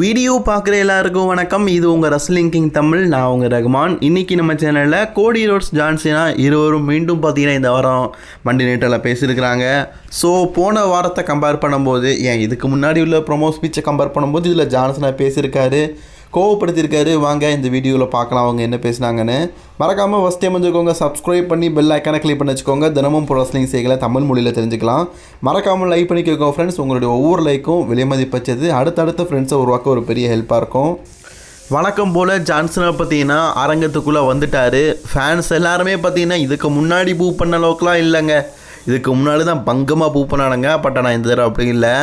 Video பார்க்குற எல்லாருக்கும் வணக்கம். இது உங்கள் ரஸ்லிங் கிங் தமிழ் நான் உங்கள் ரகுமான். இன்னைக்கு நம்ம சேனலில் கோடி ரோட்ஸ் ஜான்சினா இருவரும் மீண்டும் பார்த்தீங்கன்னா இந்த வாரம் மண்டி நேட்டில் பேசியிருக்கிறாங்க. ஸோ போன வாரத்தை கம்பேர் பண்ணும்போது ஏன் இதுக்கு முன்னாடி உள்ள ப்ரொமோ ஸ்பீச்சை கம்பேர் பண்ணும்போது இதில் ஜான்சனா பேசியிருக்காரு. கோவப்படுத்தியிருக்காரு. வாங்க இந்த வீடியோவில் பார்க்கலாம் அவங்க என்ன பேசுனாங்கன்னு. மறக்காமல் ஃபஸ்ட் டைம் வந்துக்கோங்க சப்ஸ்கிரைப் பண்ணி பெல் ஐக்கானை கிளிக் பண்ணி வச்சுக்கோங்க. தினமும் ப்ரோ செய்களை தமிழ் மொழியில் தெரிஞ்சுக்கலாம். மறக்காமல் லைக் பண்ணிக்கோங்க ஃப்ரெண்ட்ஸ் உங்களுடைய ஒவ்வொரு லைக்கும் விலைமதிப்பச்சது அடுத்தடுத்த ஃப்ரெண்ட்ஸை உருவாக்க ஒரு பெரிய ஹெல்ப்பாக இருக்கும். வணக்கம் போல் ஜான்சனை பார்த்தீங்கன்னா அரங்கத்துக்குள்ளே வந்துட்டார். ஃபேன்ஸ் எல்லாருமே பார்த்தீங்கன்னா இதுக்கு முன்னாடி பூ பண்ண அளவுக்குலாம் இல்லைங்க. இதுக்கு முன்னாடி தான் பங்கமாக பூ பட் ஆனால் இந்த தடவை அப்படி இல்லை.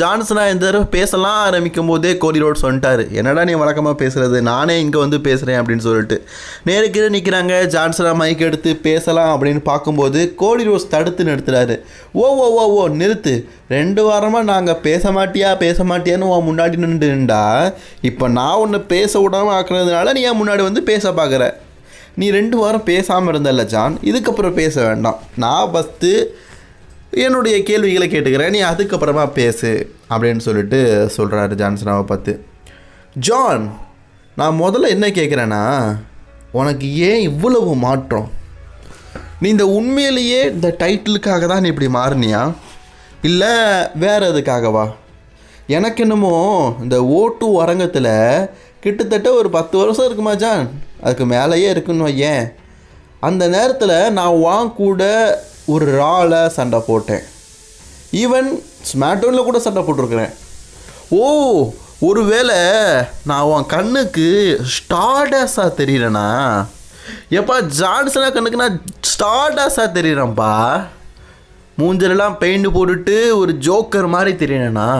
ஜான்சனா இந்த தடவை பேசலாம் ஆரம்பிக்கும் போதே கோடி ரோட் வந்துட்டார் என்னடா நீ வழக்கமாக பேசுகிறது நானே இங்கே வந்து பேசுகிறேன் அப்படின்னு சொல்லிட்டு. நேருக்கு நிற்கிறாங்க ஜான்சனாக மைக் எடுத்து பேசலாம் அப்படின்னு பார்க்கும்போது கோடி ரோஸ் தடுத்து நிறுத்துறாரு. ஓ ஓ ஓ ஓ நிறுத்து. ரெண்டு வாரமாக நாங்கள் பேச மாட்டியா? பேச மாட்டியான்னு உன் முன்னாடி நின்றுண்டா இப்போ நான் ஒன்று பேச விடாமல் ஆக்குறதுனால நீ என் முன்னாடி வந்து பேச பார்க்குற நீ ரெண்டு வாரம் பேசாமல் இருந்தல்ல ஜான்? இதுக்கப்புறம் பேச வேண்டாம். நான் ஃபஸ்ட்டு என்னுடைய கேள்விகளை கேட்டுக்கிறேன். நீ அதுக்கப்புறமா பேசு அப்படின்னு சொல்லிட்டு சொல்கிறாரு ஜான்சனாவை பார்த்து. ஜான் நான் முதல்ல என்ன கேட்குறேன்னா உனக்கு ஏன் இவ்வளவு மாற்றம்? நீ இந்த உண்மையிலேயே இந்த டைட்டிலுக்காக தான் நீ இப்படி மாறினியா? இல்லை வேறு எதுக்காகவா? எனக்கு என்னமோ இந்த ஓட்டு அரங்கத்தில் கிட்டத்தட்ட ஒரு பத்து வருஷம் இருக்குமா ஜான்? அதுக்கு மேலேயே இருக்குன்னு வையேன். அந்த நேரத்தில் நான் வாங்க கூட ஒரு ரால சண்டை போட்டேன். ஈவன் ஸ்மாட்டோனில் கூட சண்டை போட்டிருக்கிறேன். ஓ ஒருவேளை நான் உன் கண்ணுக்கு ஸ்டார்டஸாக தெரியறேனா எப்பா ஜான்சனா கண்ணுக்கு நான் ஸ்டார்டஸாக தெரியறேன்ப்பா மூஞ்சலெல்லாம் பெயிண்ட் போட்டுட்டு ஒரு ஜோக்கர் மாதிரி தெரியலண்ணா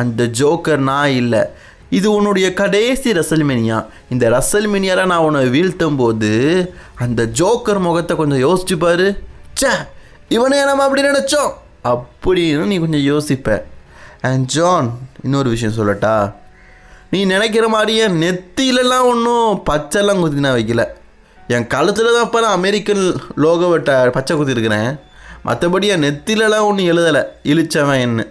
அந்த ஜோக்கர் நான் இல்லை. இது உன்னுடைய கடைசி ரசல்மெனியா. இந்த ரசல்மெனியாவில் நான் உன்னை வீழ்த்தும் போது அந்த ஜோக்கர் முகத்தை கொஞ்சம் யோசிச்சு பாரு. ச்சே இவனே நம்ம அப்படி நினச்சோம். அப்படின்னு நீ கொஞ்சம் யோசிப்ப. அண்ட் ஜான் இன்னொரு விஷயம் சொல்லட்டா. நீ நினைக்கிற மாதிரியே நெத்தியிலலாம் ஒன்றும் பச்சைலாம் குத்தி நான் வைக்கல. என் கழுத்தில் தான் இப்போ நான் அமெரிக்கன் லோகோவட்ட பச்சை குத்திருக்கிறேன். மற்றபடி என் நெத்திலலாம் ஒன்றும் எழுதலை. இழிச்சவன் என்ன.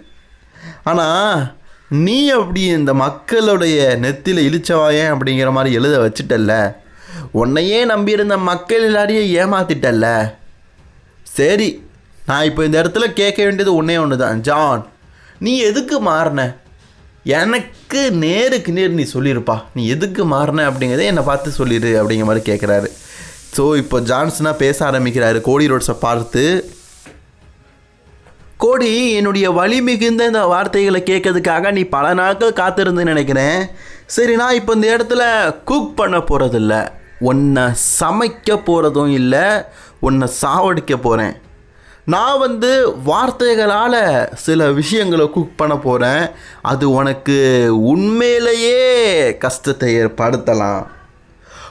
ஆனால் நீ அப்படி இந்த மக்களுடைய நெத்தியில் இழிச்சவாயன் அப்படிங்கிற மாதிரி எழுத வச்சிட்டல்ல? உன்னையே நம்பியிருந்த மக்கள் எல்லாரையும் ஏமாத்திட்டல்ல? சரி நான் இப்போ இந்த இடத்துல கேட்க வேண்டியது ஒன்றே ஒன்று தான் ஜான் நீ எதுக்கு மாறின? எனக்கு நேருக்கு நேர் நீ சொல்லியிருப்பா. நீ எதுக்கு மாறின அப்படிங்கிறத என்னை பார்த்து சொல்லிடு அப்படிங்கிற மாதிரி கேட்குறாரு. ஸோ இப்போ ஜான்ஸ்னால் பேச ஆரம்பிக்கிறாரு. கோடி ரோட்ஸை பார்த்து கோடி என்னுடைய வழி மிகுந்த இந்த வார்த்தைகளை கேட்கறதுக்காக நீ பல நாட்கள் காத்திருந்து நினைக்கிறேன் சரி நான் இப்போ இந்த இடத்துல குக் பண்ண போகிறதில்ல உன்னை சமைக்க போகிறதும் இல்லை உன்னை சாவடிக்க போகிறேன் நான் வந்து வார்த்தைகளால் சில விஷயங்களை குக் பண்ண போகிறேன் அது உனக்கு உண்மையிலேயே கஷ்டத்தை ஏற்படுத்தலாம்.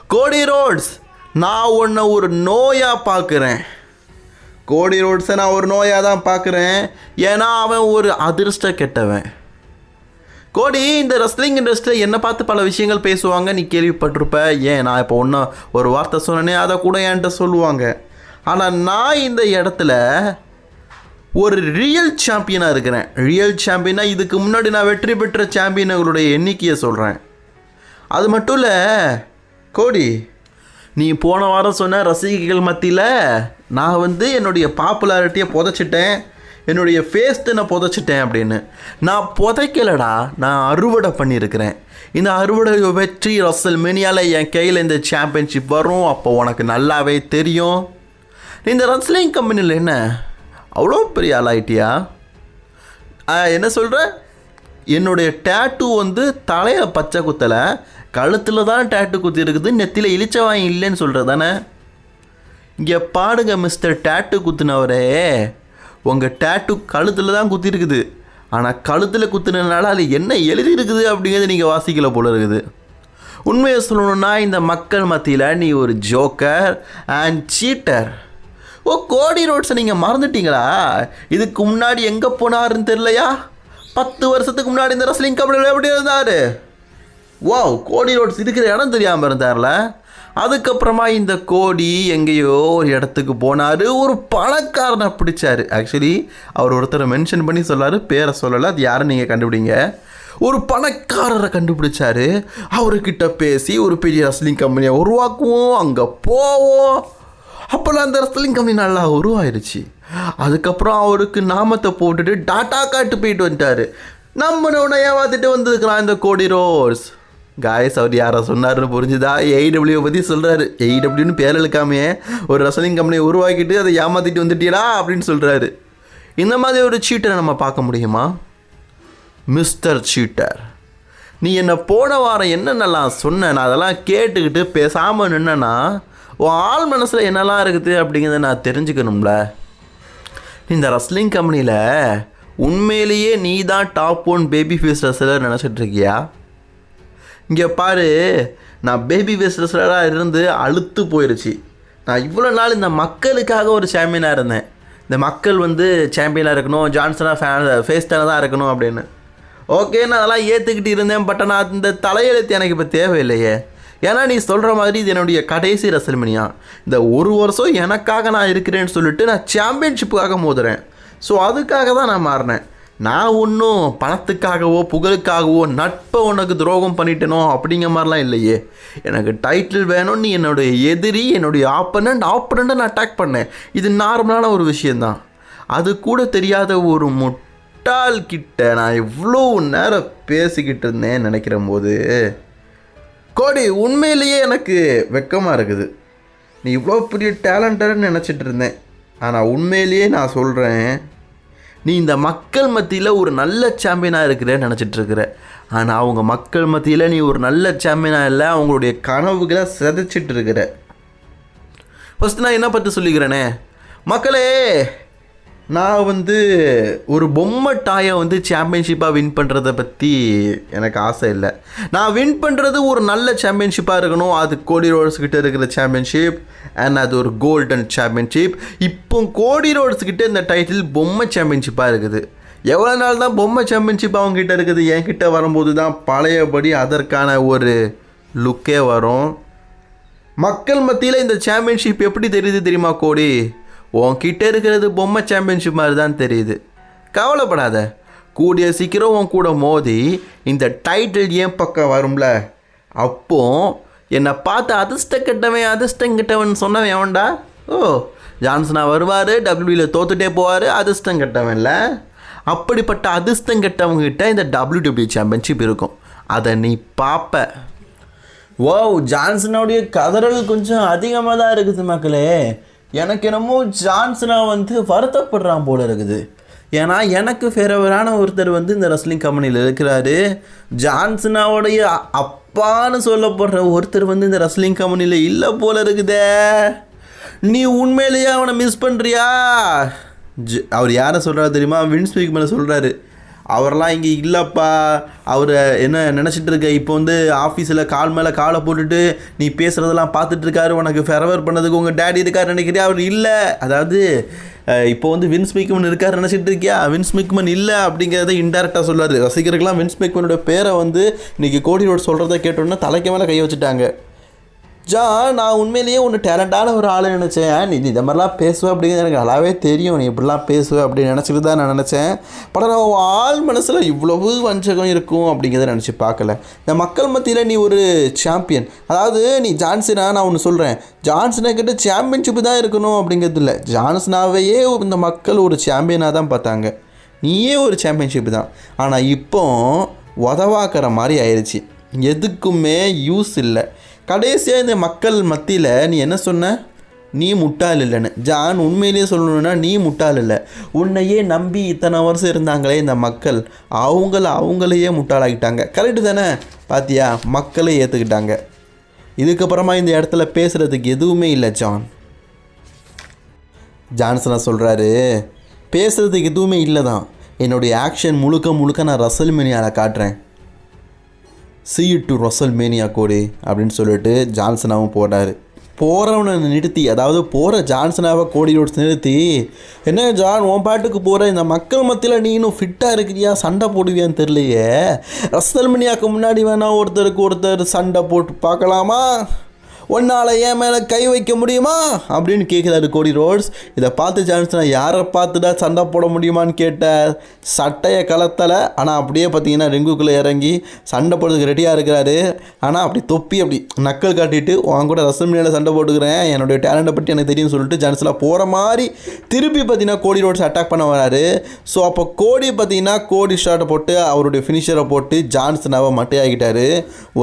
கோடி ரோட்ஸ் நான் உன்னை ஒரு நோயாக பார்க்குறேன். கோடி ரோட்ஸை நான் ஒரு நோயாக தான் பார்க்குறேன். ஏன்னா அவன் ஒரு அதிர்ஷ்ட கெட்டவன். கோடி இந்த ரெஸ்லிங் இண்டஸ்ட்ரியில் என்னை பார்த்து பல விஷயங்கள் பேசுவாங்க நீ கேள்விப்பட்டிருப்ப. ஏன் நான் இப்போ ஒன்று ஒரு வார்த்தை சொன்னேனே அதை கூட என்கிட்ட சொல்லுவாங்க. ஆனால் நான் இந்த இடத்துல ஒரு ரியல் சாம்பியனாக இருக்கிறேன். ரியல் சாம்பியனாக இதுக்கு முன்னாடி நான் வெற்றி பெற்ற சாம்பியன்களுடைய எண்ணிக்கையை சொல்கிறேன் அது மட்டும் இல்லை கோடி நீ போன வாரம் சொன்ன ரசிகைகள் மத்தியில் நான் வந்து என்னுடைய பாப்புலாரிட்டியை புதைச்சிட்டேன். என்னுடைய ஃபேஸ்ட்டு நான் புதைச்சிட்டேன் அப்படின்னு. நான் புதைக்கலடா நான் அறுவடை பண்ணியிருக்கிறேன். இந்த அறுவடை வெற்றி ரசல் மினியால் என் கையில் இந்த சாம்பியன்ஷிப் வரும். அப்போ உனக்கு நல்லாவே தெரியும். இந்த ரஸ்லிங் கம்பெனியில் என்ன? அவ்வளோ பெரிய ஆளாயிட்டியா ஆ, என்ன சொல்கிற என்னுடைய டேட்டு வந்து தலையில் பச்சை குத்தலை கழுத்தில் தான் டேட்டு குத்தி இருக்குது நெத்தியில் இழிச்சவாய் இல்லைன்னு சொல்கிறது தானே இங்கே பாடுங்க மிஸ்டர் டேட்டு குத்துனவரே. உங்கள் டேட்டு கழுத்தில் தான் குத்திருக்குது. ஆனால் கழுத்தில் குத்துனதுனால அது என்ன எழுதி இருக்குது அப்படிங்கிறது நீங்கள் வாசிக்கல போல இருக்குது. உண்மையை சொல்லணும்னா இந்த மக்கள் மத்தியில் நீ ஒரு ஜோக்கர் அண்ட் சீட்டர் ஓ கோடி ரோட்ஸை நீங்கள் மறந்துட்டீங்களா? இதுக்கு முன்னாடி எங்கே போனாருன்னு தெரியலையா? பத்து வருஷத்துக்கு முன்னாடி இந்த ரசலிங் கபடியில் எப்படி இருந்தார்? வாவ் கோடி ரோட்ஸ் இருக்கிற இடம் தெரியாமல் இருந்தார்ல. அதுக்கப்புறமா இந்த கோடி எங்கேயோ ஒரு இடத்துக்கு போனார். ஒரு பணக்காரனை பிடிச்சாரு. ஆக்சுவலி அவர் ஒருத்தரை மென்ஷன் பண்ணி சொல்லாரு. பேரை சொல்லலை. அது யாரை நீங்கள் கண்டுபிடிங்க. ஒரு பணக்காரரை கண்டுபிடிச்சாரு. அவர்கிட்ட பேசி ஒரு பெரிய ரஸ்லிங் கம்பெனியை உருவாக்குவோம். அங்கே போவோம். அப்போல்லாம் அந்த ரஸ்லிங் கம்பெனி நல்லா உருவாயிருச்சு. அதுக்கப்புறம் அவருக்கு நாமத்தை போட்டுட்டு டாட்டா காட்டு போயிட்டு வந்துட்டார். நம்ம ஏமாத்திட்டு வந்திருக்கிறான் இந்த கோடி ரோஸ் காய்ஸ் அவர் யாரை சொன்னார்னு புரிஞ்சுதா? ஏஐடபிள்யூ பற்றி சொல்கிறாரு ஏஐடபிள்யூன்னு பேர் எழுக்காமையே ஒரு ரசலிங் கம்பெனியை உருவாக்கிட்டு அதை ஏமாற்றிட்டு வந்துட்டீங்களா அப்படின்னு சொல்கிறாரு இந்த மாதிரி ஒரு சீட்டரை நம்ம பார்க்க முடியுமா? மிஸ்டர் சீட்டர் நீ என்னை போன வாரம் என்னென்னலாம் சொன்ன? நான் அதெல்லாம் கேட்டுக்கிட்டு பேசாமல் நின்னா உன் ஆள் மனசில் என்னெல்லாம் இருக்குது அப்படிங்கிறத நான் தெரிஞ்சுக்கணும்ல. இந்த ரஸ்லிங் கம்பெனியில் உண்மையிலேயே நீ தான் top one baby face wrestler நினச்சிட்ருக்கியா இங்கே பாரு நான் பேபி ஃபேஸ் இருந்து அழுத்து போயிடுச்சு நான் இவ்வளோ நாள் இந்த மக்களுக்காக ஒரு சாம்பியனாக இருந்தேன். இந்த மக்கள் வந்து சாம்பியனாக இருக்கணும் ஜான்சனாக ஃபேன் ஃபேஸ் தான் இருக்கணும் அப்படின்னு. ஓகே நான் அதெல்லாம் ஏற்றுக்கிட்டு இருந்தேன் பட் நான் இந்த தலையெழுத்து எனக்கு இப்போ தேவையில்லையே. ஏன்னா நீ சொல்கிற மாதிரி இது என்னுடைய கடைசி ரசல்மணியா இந்த ஒரு வருஷம் எனக்காக நான் இருக்கிறேன்னு சொல்லிட்டு நான் சாம்பியன்ஷிப்புக்காக மோதுறேன். ஸோ அதுக்காக தான் நான் மாறினேன். நான் ஒன்றும் பணத்துக்காகவோ புகழுக்காகவோ நட்பை உனக்கு துரோகம் பண்ணிட்டேனோ அப்படிங்கிற மாதிரிலாம் இல்லையே. எனக்கு டைட்டில் வேணும் நீ என்னுடைய எதிரி என்னுடைய ஆப்பனண்ட் ஆப்பனண்ட்டை நான் அட்டாக் பண்ணேன். இது நார்மலான ஒரு விஷயந்தான் அது கூட தெரியாத ஒரு முட்டாள் கிட்ட நான் இவ்வளோ நேரம் பேசிக்கிட்டு இருந்தேன் நினைக்கிற போது கோடி உண்மையிலேயே எனக்கு வெக்கமாக இருக்குது. நீ இவ்வளோ பெரிய டேலண்டட்னு நினச்சிட்டு இருந்தேன். ஆனால் உண்மையிலேயே நான் சொல்கிறேன் நீ இந்த மக்கள் மத்தியில் ஒரு நல்ல சாம்பியனாக இருக்கிறேன்னு நினச்சிட்ருக்குற ஆனால் அவங்க மக்கள் மத்தியில் நீ ஒரு நல்ல சாம்பியனாக இல்லை அவங்களுடைய கனவுகளை சிதைச்சிட்டு இருக்கிற ஃபஸ்ட்டு நான் என்ன பற்றி சொல்லிக்கிறேனே. மக்களே நான் வந்து ஒரு பொம்மை டாயை வந்து சாம்பியன்ஷிப்பாக வின் பண்ணுறதை பற்றி எனக்கு ஆசை இல்லை. நான் வின் பண்ணுறது ஒரு நல்ல சாம்பியன்ஷிப்பாக இருக்கணும். அது கோடி ரோட்ஸ் கிட்டே இருக்கிற சாம்பியன்ஷிப் அண்ட் அது ஒரு கோல்டன் சாம்பியன்ஷிப் இப்போ கோடி ரோட்ஸ் இந்த டைட்டில் பொம்மை சாம்பியன்ஷிப்பாக இருக்குது. எவ்வளோ நாள் தான் பொம்மை சாம்பியன்ஷிப் அவங்ககிட்ட இருக்குது? என்கிட்ட வரும்போது தான் பழையபடி அதற்கான ஒரு லுக்கே வரும். மக்கள் மத்தியில் இந்த சாம்பியன்ஷிப் எப்படி தெரியுது தெரியுமா கோடி உன்கிட்ட இருக்கிறது பொம்மை சாம்பியன்ஷிப் மாதிரி தான் தெரியுது. கவலைப்படாத. கூடிய சீக்கிரம் உன் கூட மோதி இந்த டைட்டில் ஏன் பக்கம் வரும்ல? அப்போ என்னை பார்த்து அதிர்ஷ்டம் கெட்டவன் அதிர்ஷ்டம் கெட்டவன் சொன்னவன் எவன்டா? ஓ ஜான்சனா வருவார் டபிள்யூவில் தோத்துட்டே போவார் அதிர்ஷ்டம் கெட்டவன்ல அப்படிப்பட்ட அதிர்ஷ்டம் கெட்டவங்ககிட்ட இந்த டபிள்யூ டபிள்யூ சாம்பியன்ஷிப் இருக்கும். அதை நீ பார்ப்ப ஓ ஜான்சனோடைய கதறல் கொஞ்சம் அதிகமாக தான் இருக்குது மக்களே. எனக்கு என்னமோ ஜான்சனா வந்து வருத்தப்படுறான் போல இருக்குது. ஏன்னா எனக்கு ஃபேவரான ஒருத்தர் வந்து இந்த ரெஸ்லிங் கம்பெனியில் இருக்கிறாரு. ஜான்சனாவுடைய அப்பான்னு சொல்லப்படுற ஒருத்தர் வந்து இந்த ரெஸ்லிங் கம்பெனியில் இல்லை போல இருக்குதே. நீ உண்மையிலேயே அவனை மிஸ் பண்ணுறியா ஜ அவர் யாரை சொல்கிறாரு தெரியுமா? வின்ஸ் மேலே சொல்கிறாரு அவரெல்லாம் இங்கே இல்லைப்பா. அவர் என்ன நினச்சிட்டு இருக்க? இப்போ வந்து ஆஃபீஸில் கால் மேலே காலை போட்டுட்டு நீ பேசுகிறதெல்லாம் பார்த்துட்ருக்காரு. உனக்கு ஃபெரவர் பண்ணதுக்கு உங்கள் டேடி இருக்கார் நினைக்கிறியா? அவர் இல்லை. அதாவது இப்போ வந்து வின்ஸ் மிக்மன் இருக்கார் நினச்சிட்டு இருக்கியா? வின்ஸ் மிக்மன் இல்லை அப்படிங்கிறத இன்டெரக்டாக சொல்றாரு ரசிகர்கள்லாம் வின்ஸ் மிக்மனோட பேரை வந்து இன்றைக்கி கோடி ரோட் சொல்கிறத கேட்டோன்னா தலைக்கு மேலே கை வச்சுட்டாங்க. ஜான் நான் உண்மையிலேயே ஒன்று டேலண்டான ஒரு ஆள் நினச்சேன். நீ இந்த மாதிரிலாம் பேசுவ அப்படிங்கிறது எனக்கு நல்லாவே தெரியும். நீ இப்படிலாம் பேசுவ அப்படின்னு நினச்சிட்டு தான் நான் நினச்சேன். பட் நான் உன் ஆள் மனசில் இவ்வளவு வஞ்சகம் இருக்கும் அப்படிங்கிறத நினச்சி பார்க்கல. இந்த மக்கள் மத்தியில் நீ ஒரு சாம்பியன் அதாவது நீ ஜான்சனா நான் ஒன்று சொல்கிறேன் ஜான்சனை கிட்ட சாம்பியன்ஷிப்பு தான் இருக்கணும் அப்படிங்கிறது இல்லை. ஜான்சனாவையே இந்த மக்கள் ஒரு சாம்பியனாக தான் பார்த்தாங்க. நீயே ஒரு சாம்பியன்ஷிப் தான். ஆனால் இப்போ உதவாக்கிற மாதிரி ஆயிடுச்சு எதுக்குமே யூஸ் இல்லை. கடைசியாக இந்த மக்கள் மத்தியில் நீ என்ன சொன்ன? நீ முட்டாள் இல்லைன்னு. ஜான் உண்மையிலேயே சொல்லணும்னா நீ முட்டாள் இல்லை. உன்னையே நம்பி இத்தனை வருஷம் இருந்தாங்களே இந்த மக்கள். அவங்கள அவங்களையே முட்டாளாகிட்டாங்க கரெக்டு தானே? பாத்தியா? மக்களே ஏற்றுக்கிட்டாங்க இதுக்கப்புறமா இந்த இடத்துல பேசுகிறதுக்கு எதுவுமே இல்லை ஜான். ஜான்சனா சொல்கிறாரு பேசுகிறதுக்கு எதுவுமே இல்லை தான் என்னுடைய ஆக்ஷன் முழுக்க முழுக்க நான் ரசல் மேனியாவில் காட்டுறேன். சி டு ரொசல் மேனியா கோடி அப்படின்னு சொல்லிட்டு ஜான்சனாவும் போட்டார் போகிறவனை நிறுத்தி அதாவது போகிற ஜான்சனாவை கோடி ரோட்ஸ் நிறுத்தி என்ன ஜான் உன் பாட்டுக்கு போகிற இந்த மக்கள் மத்தியில் நீ இன்னும் ஃபிட்டாக இருக்கிறியா? சண்டை போடுவியான்னு தெரியலையே. ரசல் மணியாக்கு முன்னாடி வேணால் ஒருத்தருக்கு ஒருத்தர் சண்டை போட்டு பார்க்கலாமா? உன்னால் என் மேலே கை வைக்க முடியுமா? அப்படின்னு கேட்குறாரு கோடி ரோட்ஸ். இதை பார்த்து ஜான்சனை யாரை பார்த்துடா சண்டை போட முடியுமான்னு கேட்டார் சட்டையை கலத்தலை. ஆனால் அப்படியே பார்த்தீங்கன்னா ரிங்குக்குள்ளே இறங்கி சண்டை போடுறதுக்கு ரெடியாக இருக்கிறாரு. ஆனால் அப்படி தொப்பி அப்படி நக்கல் காட்டிட்டு உன் கூட ரசமினியில் சண்டை போட்டுக்கிறேன். என்னுடைய டேலண்ட்டை பற்றி எனக்கு தெரியும்னு சொல்லிட்டு ஜான்சனா போகிற மாதிரி திருப்பி பார்த்தீங்கன்னா கோடி ரோட்ஸ் அட்டாக் பண்ண வராரு. ஸோ அப்போ கோடி பார்த்தீங்கன்னா கோடி ஷாட்டை போட்டு அவருடைய ஃபினிஷரை போட்டு ஜான்சனாவை மட்டையாகிட்டார்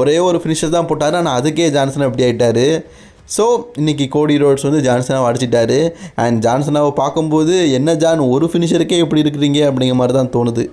ஒரே ஒரு ஃபினிஷர் தான் போட்டார். ஆனால் அதுக்கே ஜான்சன் அப்படி ஆகிட்டார் ஸோ இன்றைக்கி கோடி ரோட்ஸ் வந்து ஜான்சனாவை அடிச்சிட்டாரு. அண்ட் ஜான்சனாவை பார்க்கும்போது என்ன ஜான் ஒரு ஃபினிஷருக்கே இப்படி இருக்கிறீங்க? அப்படிங்கிற மாதிரி தான் தோணுது.